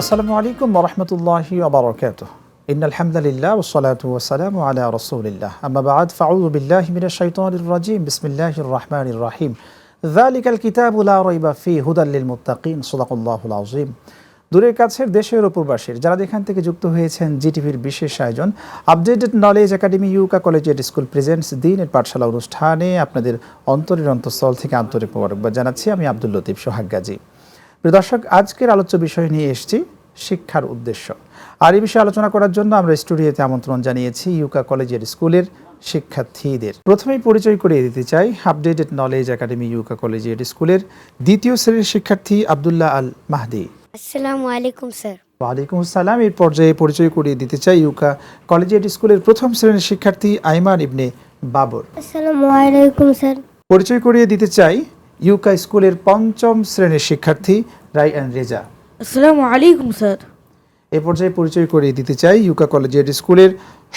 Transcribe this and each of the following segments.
আসসালামু আলাইকুম ওরহমতুল্লাহি ওবরাকাতুহ إن الحمد لله والصلاة والسلام على رسول الله أما بعد فأعوذ بالله من الشيطان الرجيم بسم الله الرحمن الرحيم ذلك الكتاب لا ريب فيه هدى للمتقين صدق الله العظيم দূরের কাছের দেশের উপবাসীর যারা এখান থেকে যুক্ত হয়েছেন জিটিভির বিশেষ আয়োজন updated knowledge academy ইউকা collegiate school presents দিনের পাঠশালা অনুষ্ঠানে আপনাদের অন্তরের অন্তঃস্থল থেকে আন্তরিক মোবারকবাদ জানাচ্ছি আমি আব্দুল লতিফ সোহাগ গাজী প্রিয় দর্শক আজকের আলোচ্য বিষয় নিয়ে এসেছি শিক্ষার উদ্দেশ্য। আর এই বিষয়ে আলোচনা করার জন্য আমরা স্টুডিওতে আমন্ত্রণ জানিয়েছি ইউকা কলেজের স্কুলের শিক্ষার্থীদের। প্রথমেই পরিচয় করিয়ে দিতে চাই আপডেটেড নলেজ একাডেমি ইউকা কলেজের স্কুলের দ্বিতীয় শ্রেণির শিক্ষার্থী আবদুল্লাহ আল মাহদি। আসসালামু আলাইকুম স্যার। ওয়ালাইকুম আসসালাম। এই পর্যায়ে পরিচয় করিয়ে দিতে চাই ইউকা কলেজিয়েট স্কুলের প্রথম শ্রেণির শিক্ষার্থী আইমান ইবনে বাবর। আসসালামু আলাইকুম স্যার। পরিচয় করিয়ে দিতে চাই ইউকা স্কুলের পঞ্চম শ্রেণির শিক্ষার্থী রাইয়ান রেজা। আসসালামু আলাইকুম স্যার। এ পর্যায়ে পরিচয় করিয়ে দিতে চাই ইউকা কলেজিয়েট স্কুলের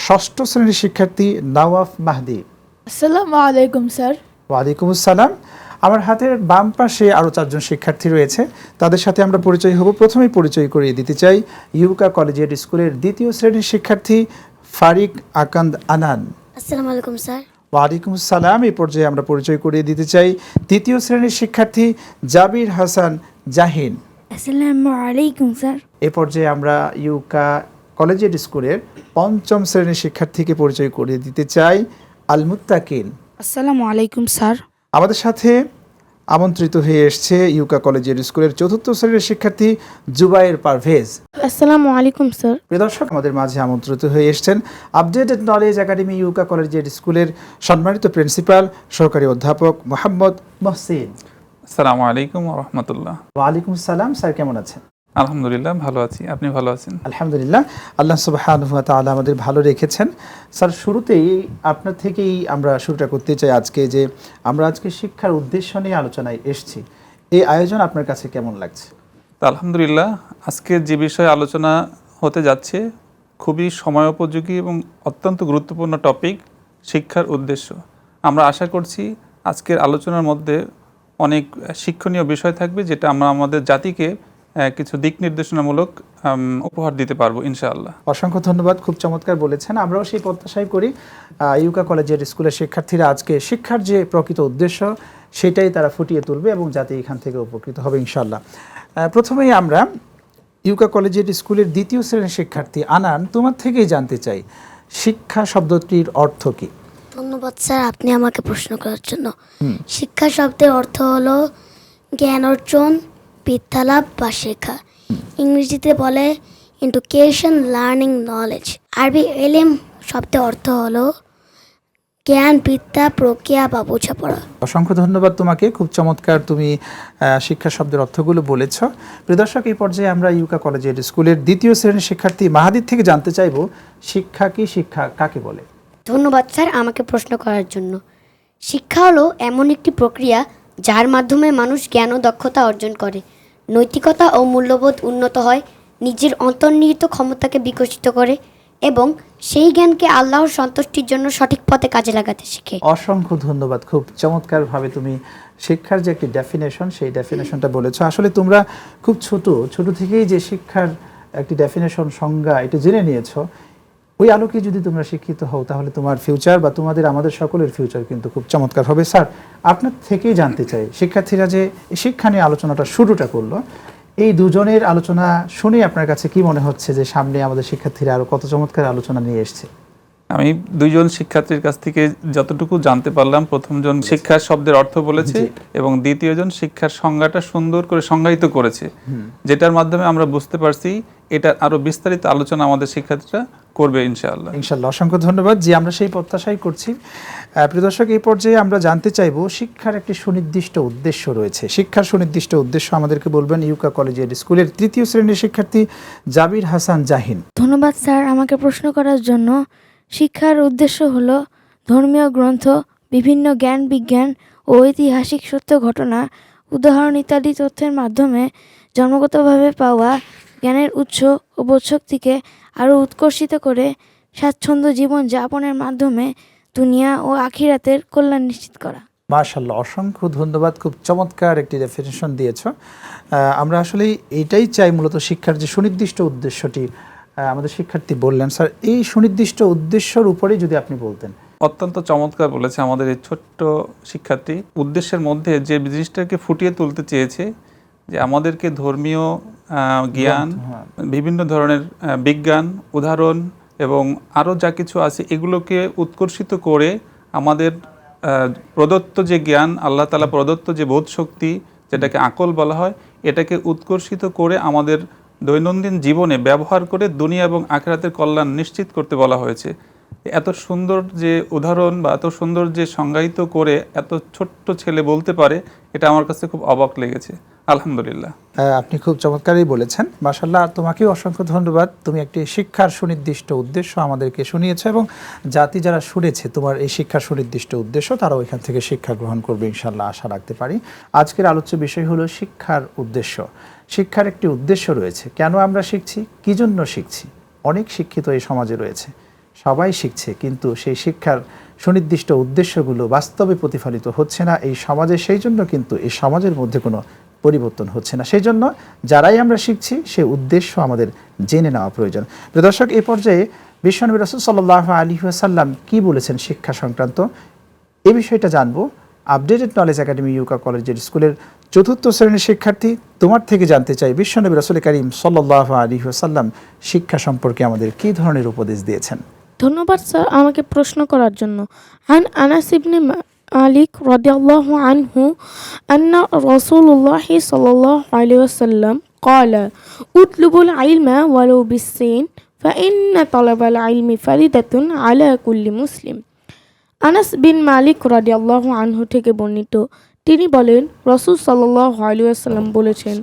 ষষ্ঠ শ্রেণির শিক্ষার্থী নওয়াফ মাহদি। আসসালামু আলাইকুম স্যার। ওয়ালাইকুম আসসালাম। আমার হাতের বাম পাশে আরও চারজন শিক্ষার্থী রয়েছে। তাদের সাথে আমরা পরিচয় হব। প্রথমেই পরিচয় করিয়ে দিতে চাই ইউকা কলেজিয়েট স্কুলের দ্বিতীয় শ্রেণির শিক্ষার্থী ফারিক আকান্দ আনান। আসসালামু আলাইকুম স্যার। ওয়ালাইকুম আসসালাম। এই পর্যায়ে আমরা পরিচয় করিয়ে দিতে চাই তৃতীয় শ্রেণির শিক্ষার্থী জাবির হাসান জাহিন। আসসালামু আলাইকুম স্যার। এ পর্যায়ে আমরা ইউকা কলেজিয়েট স্কুলের পঞ্চম শ্রেণির শিক্ষার্থীকে পরিচয় করিয়ে দিতে চাই আল মুত্তাকিন আসসালামু আলাইকুম স্যার। আমাদের সাথে আমন্ত্রিত হয়ে এসছে ইউকা কলেজিয়েট স্কুলের চতুর্থ শ্রেণির শিক্ষার্থী জুবাইর পারভেজ। আসসালামু আলাইকুম স্যার। প্রিয় দর্শক আমাদের মাঝে আমন্ত্রিত হয়ে এসেছেন updated knowledge academy Uka collegiate স্কুলের সম্মানিত প্রিন্সিপাল সহকারী অধ্যাপক মোহাম্মদ মহসিন। আসসালামু আলাইকুম রহমতুল্লাহ। ওয়ালাইকুম আসসালাম স্যার কেমন আছেন? আলহামদুলিল্লাহ ভালো আছি। আপনি ভালো আছেন? আলহামদুলিল্লাহ আল্লাহ সুবাহানুহ তাআলা আমাদের ভালো রেখেছেন। স্যার শুরুতেই আপনার থেকেই আমরা শুরুটা করতে চাই আজকে যে আমরা আজকে শিক্ষার উদ্দেশ্য নিয়ে আলোচনায় এসেছি। এই আয়োজন আপনার কাছে কেমন লাগছে? তো আলহামদুলিল্লাহ আজকে যে বিষয়ে আলোচনা হতে যাচ্ছে খুবই সময়োপযোগী এবং অত্যন্ত গুরুত্বপূর্ণ টপিক শিক্ষার উদ্দেশ্য। আমরা আশা করছি আজকের আলোচনার মধ্যে অনেক শিক্ষণীয় বিষয় থাকবে যেটা আমরা আমাদের জাতিকে কিছু দিক নির্দেশনামূলক উপহার দিতে পারব ইনশাআল্লাহ। অসংখ্য ধন্যবাদ খুব চমৎকার বলেছেন। আমরাও সেই প্রত্যাশাই করি ইউকা কলেজের স্কুলের শিক্ষার্থীরা আজকে শিক্ষার যে প্রকৃত উদ্দেশ্য সেটাই তারা ফুটিয়ে তুলবে এবং যাতে এখান থেকে উপকৃত হবে ইনশাল্লাহ আহ, প্রথমেই আমরা ইউকা কলেজের স্কুলের দ্বিতীয় শ্রেণির শিক্ষার্থী আনান তোমার থেকেই জানতে চাই শিক্ষা শব্দটির অর্থ কী? ধন্যবাদ স্যার আপনি আমাকে প্রশ্ন করার জন্য। শিক্ষা শব্দের অর্থ হলো জ্ঞান অর্জন বিদ্যালাভ বা শেখা। ইংরেজিতে বলে এডুকেশন লার্নিং নলেজ আরবি এলেম শব্দের অর্থ হলো জ্ঞান বিদ্যা প্রক্রিয়া বা বোঝাপড়া। অসংখ্য ধন্যবাদ তোমাকে খুব চমৎকার তুমি শিক্ষা শব্দের অর্থগুলো বলেছ। প্রিয়দর্শক এই পর্যায়ে আমরা ইউকা কলেজের স্কুলের দ্বিতীয় শ্রেণির শিক্ষার্থী মাহাদির থেকে জানতে চাইব শিক্ষা কি শিক্ষা কাকে বলে? ধন্যবাদ স্যার আমাকে প্রশ্ন করার জন্য। শিক্ষা হলো এমন একটি প্রক্রিয়া যার মাধ্যমে মানুষ জ্ঞান ও দক্ষতা অর্জন করে। নৈতিকতা ও মূল্যবোধ উন্নত হয়, নিজের অন্তর্নিহিত ক্ষমতাকে বিকশিত করে এবং সেই জ্ঞানকে আল্লাহর সন্তুষ্টির জন্য সঠিক পথে কাজে লাগাতে শিখে। অসংখ্য ধন্যবাদ। খুব চমৎকারভাবে তুমি শিক্ষার যে একটি ডেফিনেশন সেই ডেফিনেশনটা বলেছ। আসলে তোমরা খুব ছোট ছোট থেকেই যে শিক্ষার একটি ডেফিনেশন সংজ্ঞা, এটা জেনে নিয়েছো। ওই আলোকে যদি তোমরা শিক্ষিত হও তাহলে তোমার ফিউচার বা তোমাদের আমাদের সকলের ফিউচার কিন্তু খুব চমৎকার হবে। স্যার আপনার থেকেই জানতে চাই শিক্ষার্থীরা যে শিক্ষা নিয়ে আলোচনাটা শুরুটা করল এই দুজনের আলোচনা শুনে আপনার কাছে কি মনে হচ্ছে যে সামনে আমাদের শিক্ষার্থীরা আরও কত চমৎকার আলোচনা নিয়ে এসছে? আমি দুইজন শিক্ষার্থীর কাছ থেকে যতটুকু জানতে পারলাম প্রথমজন শিক্ষার শব্দের অর্থ বলেছে। এবং দ্বিতীয়জন শিক্ষার সংজ্ঞাটা সুন্দর করে সংজ্ঞায়িত করেছে। যেটার মাধ্যমে আমরা বুঝতে পারছি এটা আরও বিস্তারিত আলোচনা আমাদের শিক্ষার্থীরা করবে ইনশাআল্লাহ। ইনশাল্লাহ অসংখ্য ধন্যবাদ। যে আমরা সেই প্রত্যাশাই করছি। প্রিয় দর্শক এই পর্যায়ে আমরা জানতে চাইব শিক্ষার একটি সুনির্দিষ্ট উদ্দেশ্য রয়েছে। শিক্ষার সুনির্দিষ্ট উদ্দেশ্য আমাদেরকে বলবেন ইউকা কলেজের স্কুলের তৃতীয় শ্রেণির শিক্ষার্থী জাবির হাসান জাহিন। ধন্যবাদ স্যার আমাকে প্রশ্ন করার জন্য। শিক্ষার উদ্দেশ্য হলো ধর্মীয় গ্রন্থ বিভিন্ন জ্ঞান বিজ্ঞান ও ঐতিহাসিক সত্য ঘটনা উদাহরণ ইত্যাদি তথ্যের মাধ্যমে জন্মগতভাবে পাওয়া জ্ঞানের উৎস ও বোধশক্তিকে আরও উৎকর্ষিত করে স্বাচ্ছন্দ্য জীবন যাপনের মাধ্যমে দুনিয়া ও আখিরাতের কল্যাণ নিশ্চিত করা। মাশাল্লাহ অসংখ্য ধন্যবাদ। খুব চমৎকার একটি ডেফিনেশন দিয়েছ। আমরা আসলে এটাই চাই মূলত শিক্ষার যে সুনির্দিষ্ট উদ্দেশ্যটি আমাদের শিক্ষার্থী বললেন স্যার এই সুনির্দিষ্ট উদ্দেশ্যর উপরেই যদি আপনি বলতেন। অত্যন্ত চমৎকার বলেছে আমাদের এই ছোট্ট শিক্ষার্থী। উদ্দেশ্যের মধ্যে যে জিনিসটাকে ফুটিয়ে তুলতে চেয়েছে যে আমাদেরকে ধর্মীয় জ্ঞান হ্যাঁ। বিভিন্ন ধরনের বিজ্ঞান উদাহরণ এবং আরও যা কিছু আছে এগুলোকে উৎকর্ষিত করে আমাদের প্রদত্ত যে জ্ঞান আল্লাহ তালা প্রদত্ত যে বোধ শক্তি যেটাকে আকল বলা হয় এটাকে উৎকর্ষিত করে আমাদের দৈনন্দিন জীবনে ব্যবহার করে দুনিয়া এবং আখেরাতের কল্যাণ নিশ্চিত করতে বলা হয়েছে। এত সুন্দর যে উদাহরণ বা এত সুন্দর যে সংজ্ঞায়িত করে এত ছোট্ট ছেলে বলতে পারে এটা আমার কাছে খুব অবাক লেগেছে। আলহামদুলিল্লাহ। আহ, আপনি খুব চমৎকারই বলেছেন। মাশাল্লাহ তোমাকেও অসংখ্য ধন্যবাদ। তুমি একটি শিক্ষার সুনির্দিষ্ট উদ্দেশ্য আমাদেরকে শুনিয়েছ এবং জাতি যারা শুনেছে তোমার এই শিক্ষার সুনির্দিষ্ট উদ্দেশ্য তারাও এখান থেকে শিক্ষা গ্রহণ করবে ইনশাল্লাহ আশা রাখতে পারি। আজকের আলোচ্য বিষয় হলো শিক্ষার উদ্দেশ্য। শিক্ষার একটি উদ্দেশ্য রয়েছে। কেন আমরা শিখছি? কি জন্য শিখছি? অনেক শিক্ষিত এই সমাজে রয়েছে। সবাই শিখছে কিন্তু সেই শিক্ষার সুনির্দিষ্ট উদ্দেশ্যগুলো বাস্তবে প্রতিফলিত হচ্ছে না। এই সমাজে সেই জন্য কিন্তু এই সমাজের মধ্যে কোনো পরিবর্তন হচ্ছে না। সেই জন্য যারাই আমরা শিখছি সেই উদ্দেশ্য আমাদের জেনে নেওয়া প্রয়োজন। প্রিয় দর্শক, এ পর্যায়ে বিশ্বনবী রসুল সাল্লাহ আলী সাল্লাম কি বলেছেন শিক্ষা সংক্রান্ত? এ বিষয়টা জানব। আপডেটেড নলেজ একাডেমি ইউকা কলেজের স্কুলের চতুর্থ শ্রেণির শিক্ষার্থী তোমার থেকে জানতে চাই বিশ্বনবী রসুল করিম সাল্লাহ আলী সাল্লাম শিক্ষা সম্পর্কে আমাদের কী ধরনের উপদেশ দিয়েছেন? ধন্যবাদ, স্যার, আমাকে প্রশ্ন করার জন্য। আন আনাস ইবনে মালিক রাদিয়াল্লাহু আনহু আন্না রাসূলুল্লাহ সাল্লাল্লাহু আলাইহি ওয়াসাল্লাম قال اطلبوا العلم ولو بالسين فإن طلب العلم فريدة على كل مسلم আনাস বিন মালিক রাদিয়াল্লাহু আনহু থেকে বর্ণিত তিনি বলেন রসুল সাল্লাহ আলিয়াল্লাম বলেছেন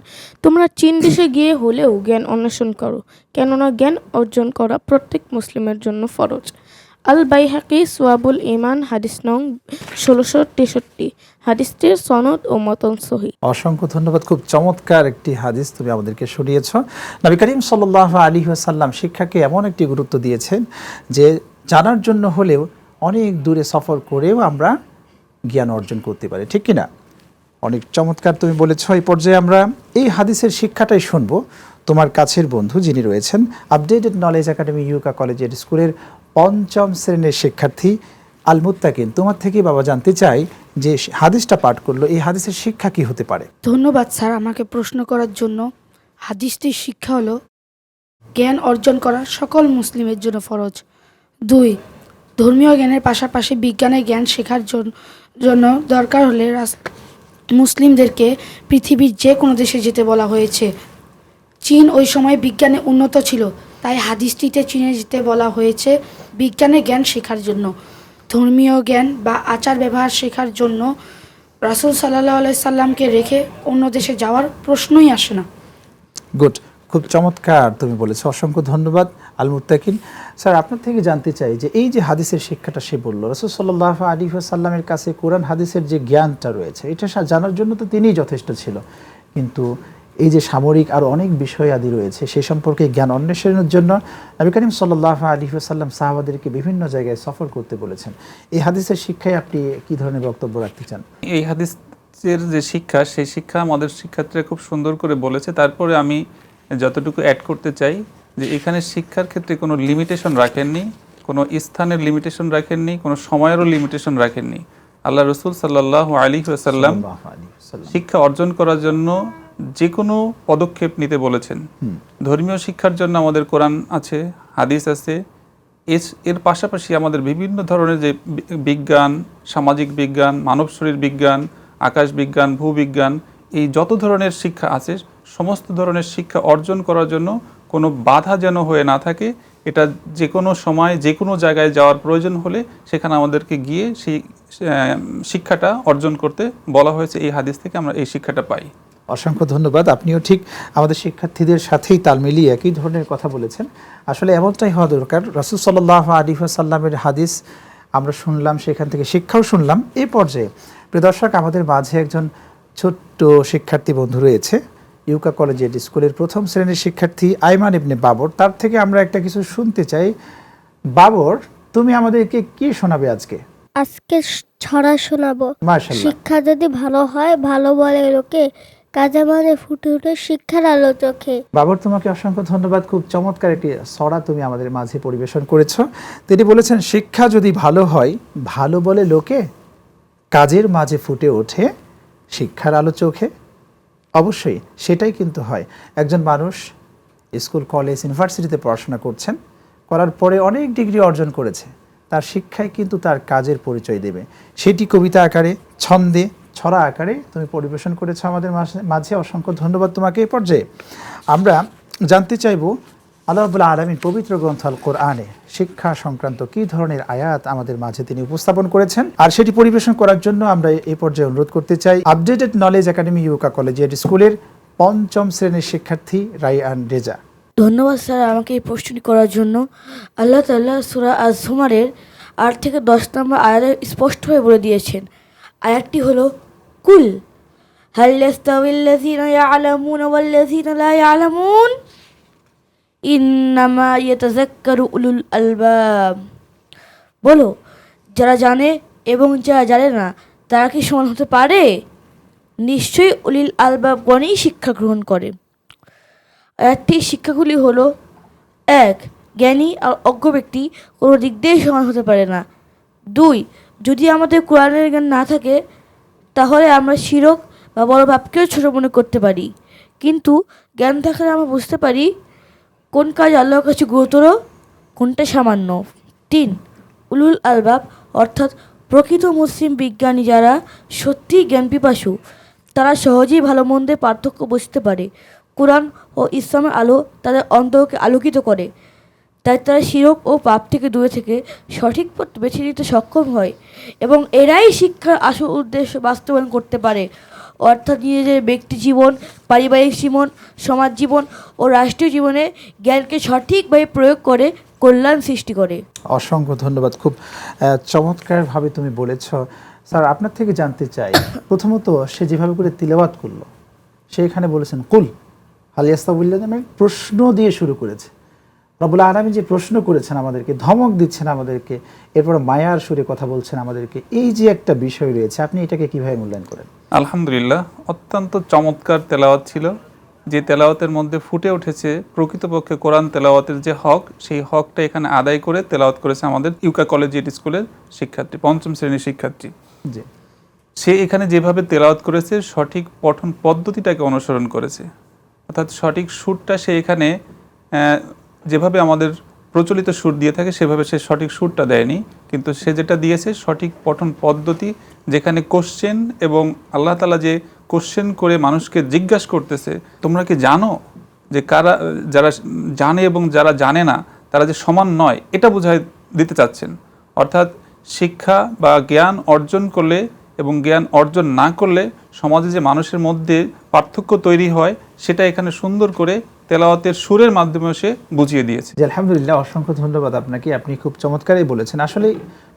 তোমরা চীন দেশে গিয়ে হলেও জ্ঞান অন্বেষণ করো কেননা জ্ঞান অর্জন করা প্রত্যেক মুসলিমের জন্য ফরজ আল বাইহাকি সোয়াবুল ইমান হাদিস নং ষোলোশো তেষট্টি। হাদিসটির সনদ ও মতন সহি। অসংখ্য ধন্যবাদ। খুব চমৎকার একটি হাদিস তুমি আমাদেরকে শুনিয়েছ। নবী করিম সাল্লাহ আলী সাল্লাম শিক্ষাকে এমন একটি গুরুত্ব দিয়েছেন যে জানার জন্য হলেও অনেক দূরে সফর করেও আমরা জ্ঞান অর্জন করতে পারি। ঠিক কিনা? অনেক চমৎকার তুমি বলেছ। এই পর্যায়ে আমরা এই হাদিসের শিক্ষাটাই শুনব। তোমার কাছের বন্ধু যিনি রয়েছেন আপডেটেড নলেজ একাডেমি ইউকা কলেজের স্কুলের পঞ্চম শ্রেণির শিক্ষার্থী আল মুত্তাকিন তোমার থেকে বাবা জানতে চাই যে হাদিসটা পাঠ করল, এই হাদিসের শিক্ষা কি হতে পারে? ধন্যবাদ স্যার আমাকে প্রশ্ন করার জন্য। হাদিসটির শিক্ষা হলো, জ্ঞান অর্জন করা সকল মুসলিমের জন্য ফরজ। দুই, ধর্মীয় জ্ঞানের পাশাপাশি বিজ্ঞানের জ্ঞান শেখার জন্য দরকার হলে মুসলিমদেরকে পৃথিবীর যে কোনো দেশে যেতে বলা হয়েছে। চীন ওই সময় বিজ্ঞানে উন্নত ছিল, তাই হাদিসটিতে চীনে যেতে বলা হয়েছে বিজ্ঞানের জ্ঞান শেখার জন্য। ধর্মীয় জ্ঞান বা আচার ব্যবহার শেখার জন্য রাসুল সাল্লাহ সাল্লামকে রেখে অন্য দেশে যাওয়ার প্রশ্নই আসে না। গুড, খুব চমৎকার তুমি বলেছ, অসংখ্য ধন্যবাদ আল মুত্তাকিন। স্যার, আপনার থেকে জানতে চাই যে এই যে হাদিসের শিক্ষাটা সে বলল, রসুল সাল্লাহ আলী সাল্লামের কাছে কোরআন হাদিসের যে জ্ঞানটা রয়েছে, এটা জানার জন্য তো তিনিই যথেষ্ট ছিল। কিন্তু এই যে সামরিক আর অনেক বিষয় আদি রয়েছে সে সম্পর্কে জ্ঞান অন্বেষণের জন্য নবী করিম সাল্লাহ আলী সাল্লাম সাহাবাদেরকে বিভিন্ন জায়গায় সফর করতে বলেছেন। এই হাদিসের শিক্ষায় আপনি কি ধরনের বক্তব্য রাখতে চান? এই হাদিসের যে শিক্ষা সেই শিক্ষা আমাদের শিক্ষার্থীরা খুব সুন্দর করে বলেছে। তারপরে আমি যতটুকু অ্যাড করতে চাই যে এখানে শিক্ষার ক্ষেত্রে কোনো লিমিটেশন রাখেননি কোনো স্থানের লিমিটেশন রাখেননি কোনো সময়েরও লিমিটেশন রাখেননি। আল্লাহ রসুল সাল্লাহ আলী সাল্লাম শিক্ষা অর্জন করার জন্য যে কোনো পদক্ষেপ নিতে বলেছেন। ধর্মীয় শিক্ষার জন্য আমাদের কোরআন আছে হাদিস আছে। এস- এর পাশাপাশি আমাদের বিভিন্ন ধরনের যে বিজ্ঞান সামাজিক বিজ্ঞান মানব শরীর বিজ্ঞান আকাশ বিজ্ঞান ভূবিজ্ঞান এই যত ধরনের শিক্ষা আছে সমস্ত ধরনের শিক্ষা অর্জন করার জন্য কোনো বাধা যেন হয়ে না থাকে এটা যে কোনো সময় যে কোনো জায়গায় যাওয়ার প্রয়োজন হলে সেখানে আমাদেরকে গিয়ে সেই শিক্ষাটা অর্জন করতে বলা হয়েছে। এই হাদিস থেকে আমরা এই শিক্ষাটা পাই। অসংখ্য ধন্যবাদ। আপনিও ঠিক আমাদের শিক্ষার্থীদের সাথেই তাল মিলিয়ে একই ধরনের কথা বলেছেন। আসলে এমনটাই হওয়া দরকার। রাসুল সাল্লাহ আলী সাল্লামের হাদিস আমরা শুনলাম সেখান থেকে শিক্ষাও শুনলাম। এই পর্যায়ে প্রিয় দর্শক আমাদের মাঝে একজন ছোট্ট শিক্ষার্থী বন্ধু রয়েছে ইউকা কলেজের স্কুলের প্রথম শ্রেণির শিক্ষার্থী আইমান ইবনে বাবর। তার থেকে আমরা একটা কিছু শুনতে চাই। বাবর তুমি আমাদেরকে কি শোনাবে আজকে? আজকে ছড়া শোনাবো। শিক্ষা যদি ভালো হয় ভালো বলে লোকে কাজে মানে ফুটে উঠে শিক্ষার আলো চোখে। বাবর, তোমাকে অসংখ্য ধন্যবাদ। খুব চমৎকার একটি সরা তুমি আমাদের মাঝে পরিবেশন করেছ। তিনি বলেছেন, শিক্ষা যদি ভালো হয়, ভালো বলে লোকে কাজের মাঝে ফুটে ওঠে শিক্ষার আলো চোখে। অবশ্যই, সেটাই কিন্তু হয়। একজন মানুষ স্কুল, কলেজ, ইউনিভার্সিটিতে পড়াশোনা করছেন, করার পরে অনেক ডিগ্রি অর্জন করেছে। তার শিক্ষায় কিন্তু তার কাজের পরিচয় দেবে। সেটি কবিতা আকারে, ছন্দে ছড়া আকারে তুমি পরিবেশন করেছ আমাদের মাঝে- অসংখ্য ধন্যবাদ তোমাকে এই পর্যায়ে। আমরা জানতে চাইব, আল্লাহ রাবুল্লাহ আলমীর পবিত্র গ্রন্থ আল কোরআনে শিক্ষা সংক্রান্ত কী ধরনের আয়াত আমাদের মাঝে তিনি উপস্থাপন করেছেন? আর সেটি পরিবেশন করার জন্য আমরা এই পর্যায়ে অনুরোধ করতে চাই updated knowledge academy Uka collegiate স্কুলের পঞ্চম শ্রেণির শিক্ষার্থী রাইআন রেজা। ধন্যবাদ স্যার আমাকে এই প্রশ্নটি করার জন্য। আল্লাহ তাল্লাহ সুরা আজ জুমারের আট থেকে দশ নম্বর আয়াত স্পষ্টভাবে বলে দিয়েছেন। আয়াতটি হলো কুল, হাল ইয়াস্তাউিল্লাযীনা ইয়ালামুনা ওয়াল্লাযীনা লা ইয়ালামুন? ইন্নামা ইয়াতাযাক্কারু উলুল আলবাব। বলো, যারা জানে এবং যারা জানে না, তারা কি সমান হতে পারে? নিশ্চয়ই উলিল আলবাবগণই শিক্ষা গ্রহণ করে। আয়াতটির শিক্ষাগুলি হলো, এক, জ্ঞানী আর অজ্ঞ ব্যক্তি কোনো দিক দিয়ে সমান হতে পারে না। দুই, যদি আমাদের কোরআনের জ্ঞান না থাকে তাহলে আমরা শিরক বা বড় বাপকেও ছোট মনে করতে পারি। কিন্তু জ্ঞান থাকলে আমরা বুঝতে পারি কোন কাজ আল্লাহর কাছে গুরুতর, কোনটা সামান্য। তিন, উলুল আলবাব অর্থাৎ প্রকৃত মুসলিম বিজ্ঞানী যারা সত্যিই জ্ঞান পিপাসু, তারা সহজেই ভালো মন্দের পার্থক্য বুঝতে পারে। কোরআন ও ইসলামের আলো তাদের অন্তরকে আলোকিত করে। তাই তারা শিরক ও পাপ থেকে দূরে থেকে সঠিক পথ বেছে নিতে সক্ষম হয় এবং এরাই শিক্ষার আসল উদ্দেশ্য বাস্তবায়ন করতে পারে। অর্থাৎ নিজেদের ব্যক্তি জীবন, পারিবারিক জীবন, সমাজ জীবন ও রাষ্ট্রীয় জীবনে জ্ঞানকে সঠিকভাবে প্রয়োগ করে কল্যাণ সৃষ্টি করে। অসংখ্য ধন্যবাদ। খুব চমৎকারভাবে তুমি বলেছ। স্যার, আপনার থেকে জানতে চাই। প্রথমত সে যেভাবে করে তিলাবাত করল, সে এখানে বলেছেন, কুল হালিয়াস্তাবুল্লাহ নামে প্রশ্ন দিয়ে শুরু করেছে। রবুল আলমী যে প্রশ্ন করেছেন আমাদেরকে ধমক দিচ্ছেন আমাদেরকে এরপর মায়ার সুরে কথা বলছেন আমাদেরকে এই যে একটা বিষয় রয়েছে আপনি এটাকে কীভাবে মূল্যায়ন করেন? আলহামদুলিল্লাহ অত্যন্ত চমৎকার তেলাওয়াত ছিল। যে তেলাওয়াতের মধ্যে ফুটে উঠেছে প্রকৃতপক্ষে কোরআন তেলাওয়াতের যে হক সেই হকটা এখানে আদায় করে তেলাওয়াত করেছে আমাদের ইউকা কলেজিয়েট স্কুলের শিক্ষার্থী পঞ্চম শ্রেণির শিক্ষার্থী। জি। সে এখানে যেভাবে তেলাওয়াত করেছে সঠিক পঠন পদ্ধতিটাকে অনুসরণ করেছে। অর্থাৎ সঠিক সুরটা সে এখানে যেভাবে আমাদের প্রচলিত সুর দিয়ে থাকে, সেভাবে সে সঠিক সুরটা দেয়নি। কিন্তু সে যেটা দিয়েছে, সঠিক পঠন পদ্ধতি, যেখানে কোশ্চেন এবং আল্লাহ তালা যে কোশ্চেন করে মানুষকে জিজ্ঞাসা করতেছে, তোমরা কি জানো যে কারা, যারা জানে এবং যারা জানে না, তারা যে সমান নয়, এটা বোঝায় দিতে চাচ্ছেন। অর্থাৎ শিক্ষা বা জ্ঞান অর্জন করলে এবং জ্ঞান অর্জন না করলে সমাজে যে মানুষের মধ্যে পার্থক্য তৈরি হয়, সেটা এখানে সুন্দর করে তেলাওয়াতের সুরের মাধ্যমে সে বুঝিয়ে দিয়েছে। আলহামদুলিল্লাহ, অসংখ্য ধন্যবাদ আপনাকে। আপনি খুব চমৎকারই বলেছেন। আসলে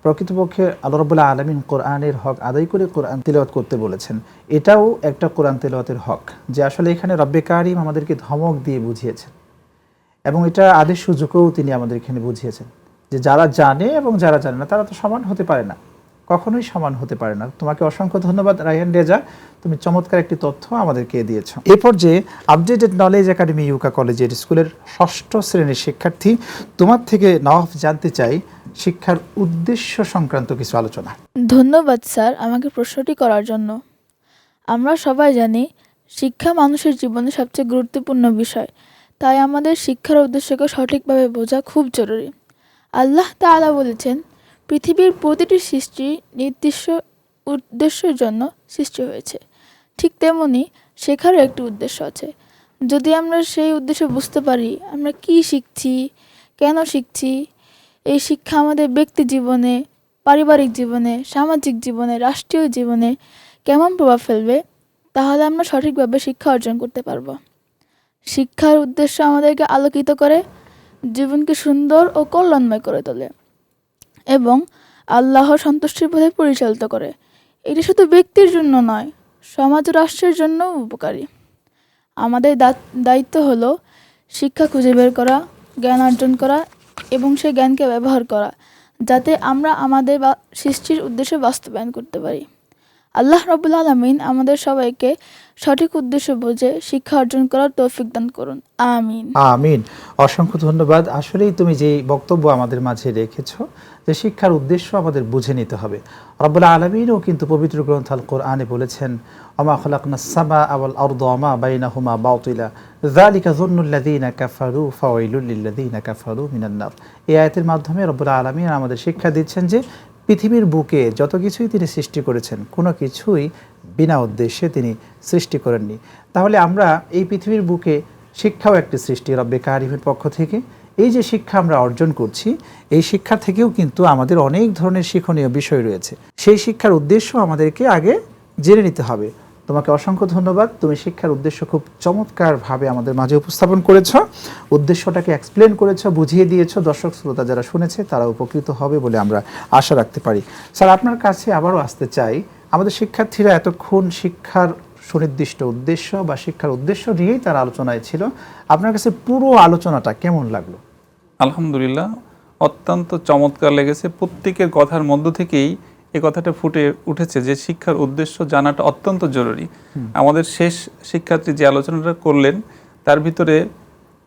প্রকৃতপক্ষে আল্লাহ রবুল্লাহ আলমিন কোরআনের হক আদায় করে কোরআন তেলাওয়াত করতে বলেছেন। এটাও একটা কোরআন তিলওয়াতের হক, যে আসলে এখানে রব্বে কারিম আমাদেরকে ধমক দিয়ে বুঝিয়েছেন। এবং এটা আদেশ সুযোগেও তিনি আমাদের এখানে বুঝিয়েছেন, যে যারা জানে এবং যারা জানে না, তারা তো সমান হতে পারে না। কখনোই সমান হতে পারে না। তোমাকে অসংখ্য ধন্যবাদ, রায়হান রেজা। তুমি চমৎকার একটি তথ্য আমাদেরকে দিয়েছ। এ পর্যায়ে আপডেটেড নলেজ একাডেমি ইউকা কলেজের স্কুলের ষষ্ঠ শ্রেণির শিক্ষার্থী, তোমার থেকে নওয়াফ জানতে চাই শিক্ষার উদ্দেশ্য সংক্রান্ত কিছু আলোচনা। ধন্যবাদ স্যার আমাকে প্রশ্নটি করার জন্য। আমরা সবাই জানি, শিক্ষা মানুষের জীবনে সবচেয়ে গুরুত্বপূর্ণ বিষয়। তাই আমাদের শিক্ষার উদ্দেশ্যকে সঠিকভাবে বোঝা খুব জরুরি। আল্লাহ তাআলা বলেছেন পৃথিবীর প্রতিটি সৃষ্টি নির্দিষ্ট উদ্দেশ্যের জন্য সৃষ্টি হয়েছে। ঠিক তেমনি শেখারও একটি উদ্দেশ্য আছে। যদি আমরা সেই উদ্দেশ্য বুঝতে পারি, আমরা কি শিখছি, কেন শিখছি, এই শিক্ষা আমাদের ব্যক্তি জীবনে, পারিবারিক জীবনে, সামাজিক জীবনে, রাষ্ট্রীয় জীবনে কেমন প্রভাব ফেলবে, তাহলে আমরা সঠিকভাবে শিক্ষা অর্জন করতে পারব। শিক্ষার উদ্দেশ্য আমাদেরকে আলোকিত করে, জীবনকে সুন্দর ও কল্যাণময় করে তোলে। এবং আল্লাহর সন্তুষ্টির পথে পরিচালিত করে। এটি শুধু ব্যক্তির জন্য নয়, সমাজ রাষ্ট্রের জন্যও উপকারী। আমাদের দায়িত্ব হলো শিক্ষা খুঁজে বের করা, জ্ঞান অর্জন করা এবং সেই জ্ঞানকে ব্যবহার করা, যাতে আমরা আমাদের সৃষ্টির উদ্দেশ্যে বাস্তবায়ন করতে পারি। আল্লাহ রবুল আলমিন আমাদের সবাইকে সঠিক উদ্দেশ্য বুঝে শিক্ষা অর্জন করার তৌফিক দান করুন। আমিন। আমিন। অসংখ্য ধন্যবাদ। আসলেই তুমি যে বক্তব্য আমাদের মাঝে রেখেছ, যে শিক্ষার উদ্দেশ্য আমাদের বুঝে নিতে হবে। রব্বুল আলমিনও কিন্তু পবিত্র গ্রন্থ আল কোরআনে বলেছেন অমা খলাকনা সামা আওয়াল আরদ অমা বাইনাহুমা বাউতিলা যালিকা যুন্নুল্লাযীনা কাফারু, ফাওয়াইলুল লিল্লাযীনা কাফারু মিনান নার। এই আয়াতের মাধ্যমে রব্বুল আলামিন আমাদের শিক্ষা দিচ্ছেন যে, পৃথিবীর বুকে যত কিছুই তিনি সৃষ্টি করেছেন, কোনো কিছুই বিনা উদ্দেশ্যে তিনি সৃষ্টি করেননি। তাহলে আমরা এই পৃথিবীর বুকে শিক্ষাও একটি সৃষ্টি, রব্বে কারিমের পক্ষ থেকে। এই যে শিক্ষা আমরা অর্জন করছি, এই শিক্ষা থেকেও কিন্তু আমাদের অনেক ধরনের শিক্ষণীয় বিষয় রয়েছে। সেই শিক্ষার উদ্দেশ্য আমাদেরকে আগে জেনে নিতে হবে। তোমাকে অসংখ্য ধন্যবাদ। তুমি শিক্ষার উদ্দেশ্য খুব চমৎকারভাবে আমাদের মাঝে উপস্থাপন করেছ, উদ্দেশ্যটাকে এক্সপ্লেন করেছ, বুঝিয়ে দিয়েছ। দর্শক, শ্রোতা যারা শুনেছে, তারা উপকৃত হবে বলে আমরা আশা রাখতে পারি। স্যার, আপনার কাছে আবারও আসতে চাই আমাদের শিক্ষার্থীরা এতক্ষণ শিক্ষার সুনির্দিষ্ট উদ্দেশ্য বা শিক্ষার উদ্দেশ্য নিয়েই তার আলোচনায় ছিল। আপনার কাছে পুরো আলোচনাটা কেমন লাগল? আলহামদুলিল্লাহ অত্যন্ত চমৎকার লেগেছে। প্রত্যেকের কথার মধ্য থেকেই এ কথাটা ফুটে উঠেছে যে শিক্ষার উদ্দেশ্য জানাটা অত্যন্ত জরুরি। আমাদের শেষ শিক্ষার্থী যে আলোচনাটা করলেন তার ভিতরে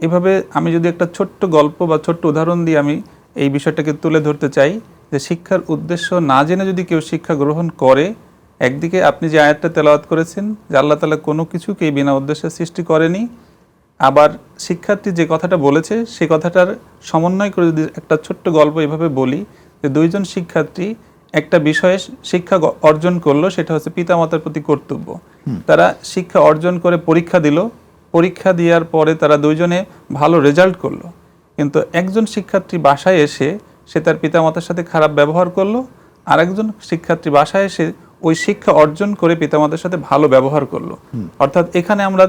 এভাবে আমি যদি একটা ছোট্ট গল্প বা ছোট্ট উদাহরণ দিয়ে আমি এই বিষয়টাকে তুলে ধরতে চাই যে শিক্ষার উদ্দেশ্য না জেনে যদি কেউ শিক্ষা গ্রহণ করে একদিকে আপনি যে আয়াতটা তেলাওয়াত করেছেন যে আল্লাহ তালা কোনো কিছুকেই বিনা উদ্দেশ্যে সৃষ্টি করেনি আবার শিক্ষার্থী যে কথাটা বলেছে সে কথাটার সমন্বয় করে যদি একটা ছোট্ট গল্প এভাবে বলি যে দুইজন শিক্ষার্থী একটা বিষয়ে শিক্ষা অর্জন করল সেটা হচ্ছে পিতামাতার প্রতি কর্তব্য। তারা শিক্ষা অর্জন করে পরীক্ষা দিল পরীক্ষা দেওয়ার পরে তারা দুইজনে ভালো রেজাল্ট করল। কিন্তু একজন শিক্ষার্থী বাসায় এসে সে তার পিতামাতার সাথে খারাপ ব্যবহার করল আর একজন শিক্ষার্থী বাসায় এসে ওই শিক্ষা অর্জন করে পিতামাতার সাথে ভালো ব্যবহার করল। অর্থাৎ এখানে আমরা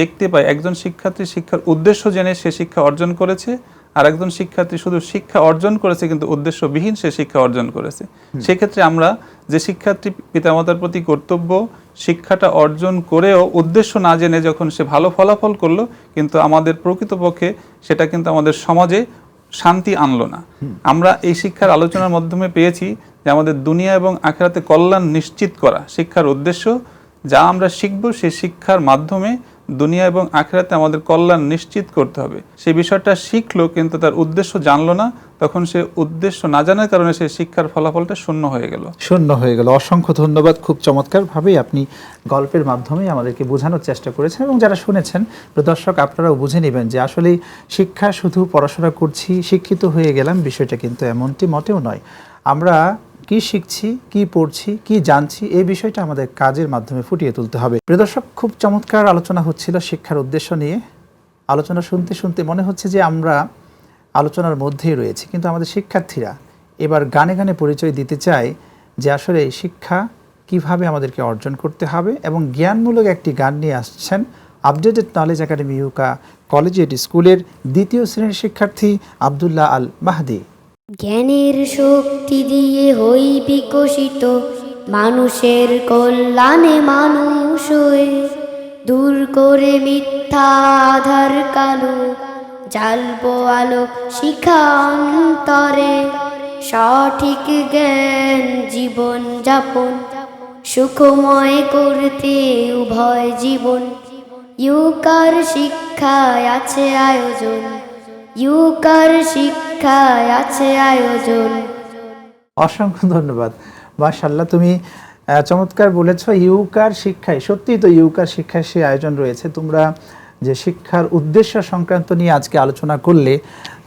দেখতে পাই একজন শিক্ষার্থী শিক্ষার উদ্দেশ্য জেনে সে শিক্ষা অর্জন করেছে আর একজন শিক্ষার্থী শুধু শিক্ষা অর্জন করেছে কিন্তু উদ্দেশ্যবিহীন সে শিক্ষা অর্জন করেছে। সেক্ষেত্রে আমরা যে শিক্ষার্থী পিতামাতার প্রতি কর্তব্য শিক্ষাটা অর্জন করেও উদ্দেশ্য না জেনে যখন সে ভালো ফলাফল করল কিন্তু আমাদের প্রকৃতপক্ষে সেটা কিন্তু আমাদের সমাজে শান্তি আনলো না। আমরা এই শিক্ষার আলোচনার মাধ্যমে পেয়েছি যে আমাদের দুনিয়া এবং আখেরাতে কল্যাণ নিশ্চিত করা শিক্ষার উদ্দেশ্য, যা আমরা শিখব সেই শিক্ষার মাধ্যমে দুনিয়া এবং আখেরাতে আমাদের কল্যাণ নিশ্চিত করতে হবে। সেই বিষয়টা শিখলো কিন্তু তার উদ্দেশ্য জানলো না, তখন সে উদ্দেশ্য না জানার কারণে সেই শিক্ষার ফলাফলটা শূন্য হয়ে গেল। শূন্য হয়ে গেল। অসংখ্য ধন্যবাদ খুব চমৎকারভাবেই আপনি গল্পের মাধ্যমে আমাদেরকে বোঝানোর চেষ্টা করেছেন এবং যারা শুনেছেন দর্শক, আপনারাও বুঝে নেবেন যে আসলে শিক্ষা শুধু পড়াশোনা করছি, শিক্ষিত হয়ে গেলাম, বিষয়টা কিন্তু এমনটি মোটেও নয়। আমরা কি শিখছি, কি পড়ছি, কি জানছি, এই বিষয়টা আমাদের কাজের মাধ্যমে ফুটিয়ে তুলতে হবে। প্রিয় দর্শক, খুব চমৎকার আলোচনা হচ্ছিল শিক্ষার উদ্দেশ্য নিয়ে। আলোচনা শুনতে শুনতে মনে হচ্ছে যে আমরা আলোচনার মধ্যেই রয়েছে, কিন্তু আমাদের শিক্ষার্থীরা এবার গানে গানে পরিচয় দিতে চায় যে আসলে শিক্ষা কীভাবে আমাদেরকে অর্জন করতে হবে এবং জ্ঞানমূলক একটি গান নিয়ে আসছেন updated knowledge academy Uka collegiate স্কুলের দ্বিতীয় শ্রেণির শিক্ষার্থী আবদুল্লাহ আল মাহদি জ্ঞানের শক্তি দিয়ে হই বিকশিত, মানুষের কল্যাণে মানুষ দূর করে মিথ্যা আধার কালো জালবো আলোক শিখা অন্তরে সঠিক জ্ঞান জীবন যাপন, সুখময় করতে উভয় জীবন। ইউকার শিক্ষায় আছে আয়োজন, ইউকার আছে আয়োজন। অসংখ্য ধন্যবাদ। মাশাল্লাহ তুমি চমৎকার বলেছ ইউকার শিক্ষায়। সত্যি তো ইউকার শিক্ষায় সে আয়োজন রয়েছে। তোমরা যে শিক্ষার উদ্দেশ্য সংক্রান্ত নিয়ে আজকে আলোচনা করলে,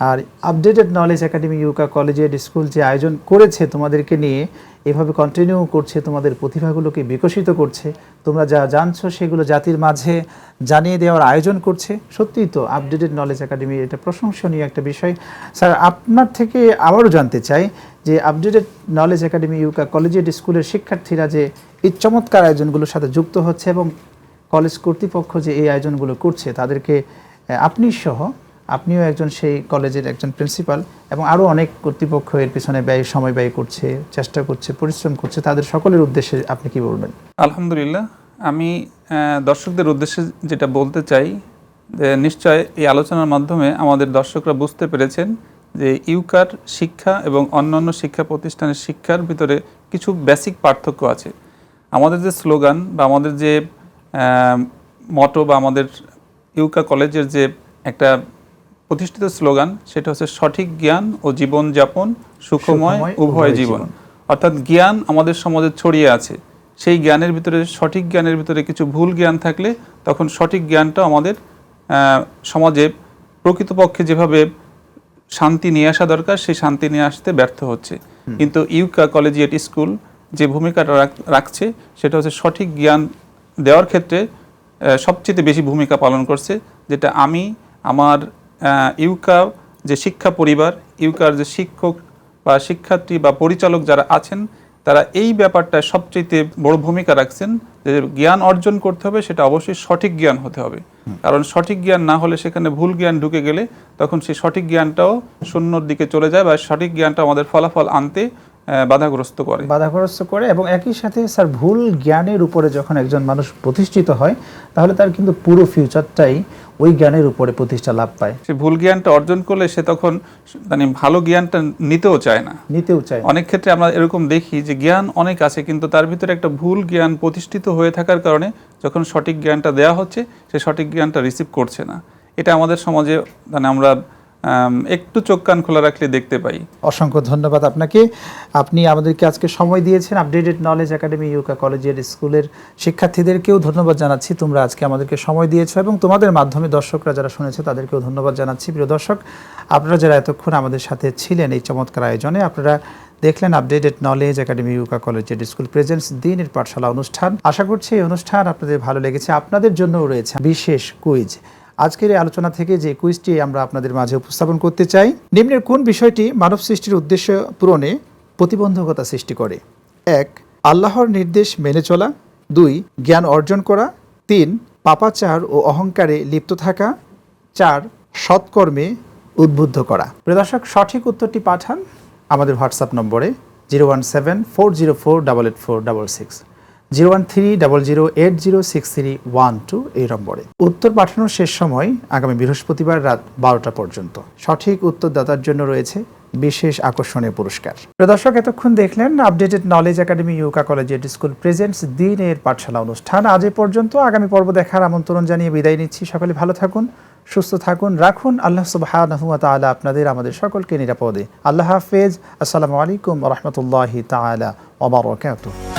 আর আপডেটেড নলেজ একাডেমি ইউকা কলেজের স্কুল যে আয়োজন করেছে তোমাদেরকে নিয়ে এভাবে কন্টিনিউ করছে, তোমাদের প্রতিভাগুলোকে বিকশিত করছে, তোমরা যা জানছো সেগুলো জাতির মাঝে জানিয়ে দেওয়ার আয়োজন করছে। সত্যিই তো আপডেটেড নলেজ একাডেমি এটা প্রশংসনীয় একটা বিষয়। স্যার আপনার থেকে আবারও জানতে চাই যে updated knowledge academy Uka collegiate স্কুলের শিক্ষার্থীরা যে এই চমৎকার আয়োজনগুলোর সাথে যুক্ত হচ্ছে এবং কলেজ কর্তৃপক্ষ যে এই আয়োজনগুলো করছে, তাদেরকে আপনি সহ আপনিও একজন সেই কলেজের একজন প্রিন্সিপাল এবং আরও অনেক কর্তৃপক্ষ এর পিছনে ব্যয়, সময় ব্যয় করছে, চেষ্টা করছে, পরিশ্রম করছে, তাদের সকলের উদ্দেশ্যে আপনি কি বলবেন? আলহামদুলিল্লাহ। আমি দর্শকদের উদ্দেশ্যে যেটা বলতে চাই, যে নিশ্চয় এই আলোচনার মাধ্যমে আমাদের দর্শকরা বুঝতে পেরেছেন যে ইউকার শিক্ষা এবং অন্যান্য শিক্ষা প্রতিষ্ঠানের শিক্ষার ভিতরে কিছু বেসিক পার্থক্য আছে। আমাদের যে স্লোগান বা আমাদের যে মটো বা আমাদের ইউকা কলেজের যে একটা প্রতিষ্ঠিত স্লোগান সেটা হচ্ছে সঠিক জ্ঞান ও জীবনযাপন সুখময় সুখময় উভয় জীবন। অর্থাৎ জ্ঞান আমাদের সমাজে ছড়িয়ে আছে। সেই জ্ঞানের ভিতরে সঠিক জ্ঞানের ভিতরে কিছু ভুল জ্ঞান থাকলে তখন সঠিক জ্ঞানটা আমাদের সমাজে প্রকৃতপক্ষে যেভাবে শান্তি নিয়ে আসা দরকার সেই শান্তি নিয়ে আসতে ব্যর্থ হচ্ছে। কিন্তু ইউকা কলেজিয়েট স্কুল যে ভূমিকাটা রাখ- রাখছে সেটা হচ্ছে সঠিক জ্ঞান দেওয়ার ক্ষেত্রে সবচেয়ে বেশি ভূমিকা পালন করছে যেটা আমি আমার আহ, ইউকা যে শিক্ষা পরিবার ইউকার যে শিক্ষক বা শিক্ষার্থী বা পরিচালক যারা আছেন তারা এই ব্যাপারটা সবচেয়ে বড় ভূমিকা রাখছেন যে জ্ঞান অর্জন করতে হবে সেটা অবশ্যই সঠিক জ্ঞান হতে হবে। কারণ সঠিক জ্ঞান না হলে সেখানে ভুল জ্ঞান ঢুকে গেলে তখন সেই সঠিক জ্ঞানটাও শূন্যর দিকে চলে যায় বা সঠিক জ্ঞানটা আমাদের ফলাফল আনতে বাধাগ্রস্ত করে। বাধাগ্রস্ত করে এবং একই সাথে স্যার ভুল জ্ঞানের উপরে যখন একজন মানুষ প্রতিষ্ঠিত হয় তাহলে তার কিন্তু পুরো ফিউচারটাই ওই জ্ঞানের উপরে প্রতিষ্ঠা লাভ পায়। সে ভুল জ্ঞানটা অর্জন করলে সে তখন মানে ভালো জ্ঞানটা নিতেও চায় না। নিতেও চায় অনেক ক্ষেত্রে আমরা এরকম দেখি যে জ্ঞান অনেক আছে কিন্তু তার ভিতরে একটা ভুল জ্ঞান প্রতিষ্ঠিত হয়ে থাকার কারণে যখন সঠিক জ্ঞানটা দেয়া হচ্ছে সে সঠিক জ্ঞানটা রিসিভ করছে না। এটা আমাদের সমাজে মানে আমরা আম, একটু চোখ কান খোলা রাখলে দেখতে পাই। অসংখ্য ধন্যবাদ আপনাকে। আপনি আমাদেরকে আজকে সময় দিয়েছেন আপডেটেড নলেজ একাডেমি ইউকা কলেজের স্কুলের শিক্ষার্থীদেরকেও ধন্যবাদ জানাচ্ছি। তোমরা আজকে আমাদেরকে সময় দিয়েছ এবং তোমাদের মাধ্যমে দর্শকরা যারা শুনেছে তাদেরকেও ধন্যবাদ জানাচ্ছি। প্রিয় দর্শক, আপনারা যারা এতক্ষণ আমাদের সাথে ছিলেন এই চমৎকার আয়োজনে, আপনারা দেখলেন আপডেটেড নলেজ একাডেমি ইউকা কলেজের স্কুল প্রেজেন্স দিনের পাঠশালা অনুষ্ঠান। আশা করছি এই অনুষ্ঠান আপনাদের ভালো লেগেছে। আপনাদের জন্যও রয়েছে বিশেষ কুইজ আজকের এই আলোচনা থেকে যে কুইজটি আমরা আপনাদের মাঝে উপস্থাপন করতে চাই, নিম্নের কোন বিষয়টি মানব সৃষ্টির উদ্দেশ্য পূরণে প্রতিবন্ধকতা সৃষ্টি করে? এক, আল্লাহর নির্দেশ মেনে চলা। দুই, জ্ঞান অর্জন করা। তিন, পাপাচার ও অহংকারে লিপ্ত থাকা। চার, সৎকর্মে উদ্বুদ্ধ করা। প্রিয় দর্শক, সঠিক উত্তরটি পাঠান আমাদের হোয়াটসঅ্যাপ নম্বরে zero one seven four zero four double eight four double six. Zero one three double zero eight zero six three one two এই নম্বরে। উত্তর পাঠানোর শেষ সময় আগামী বৃহস্পতিবার রাত বারোটা পর্যন্ত। সঠিক উত্তরদাতার জন্য রয়েছে বিশেষ আকর্ষণীয় পুরস্কার। প্রিয় দর্শক, এতক্ষণ দেখলেন আপডেটেড নলেজ একাডেমি ইউকা কলেজের স্কুল প্রেজেন্টস দিনের পাঠশালা অনুষ্ঠান। আজ পর্যন্ত আগামী পর্ব দেখার আমন্ত্রণ জানিয়ে বিদায় নিচ্ছি। সকলে ভালো থাকুন, সুস্থ থাকুন, রাখুন। আল্লাহ তাআলা আপনাদের, আমাদের সকলকে নিরাপদে। আল্লাহ হাফেজ। আসসালামু আলাইকুম রহমতুল্লাহি তাআলা ওয়া বারাকাতুহু।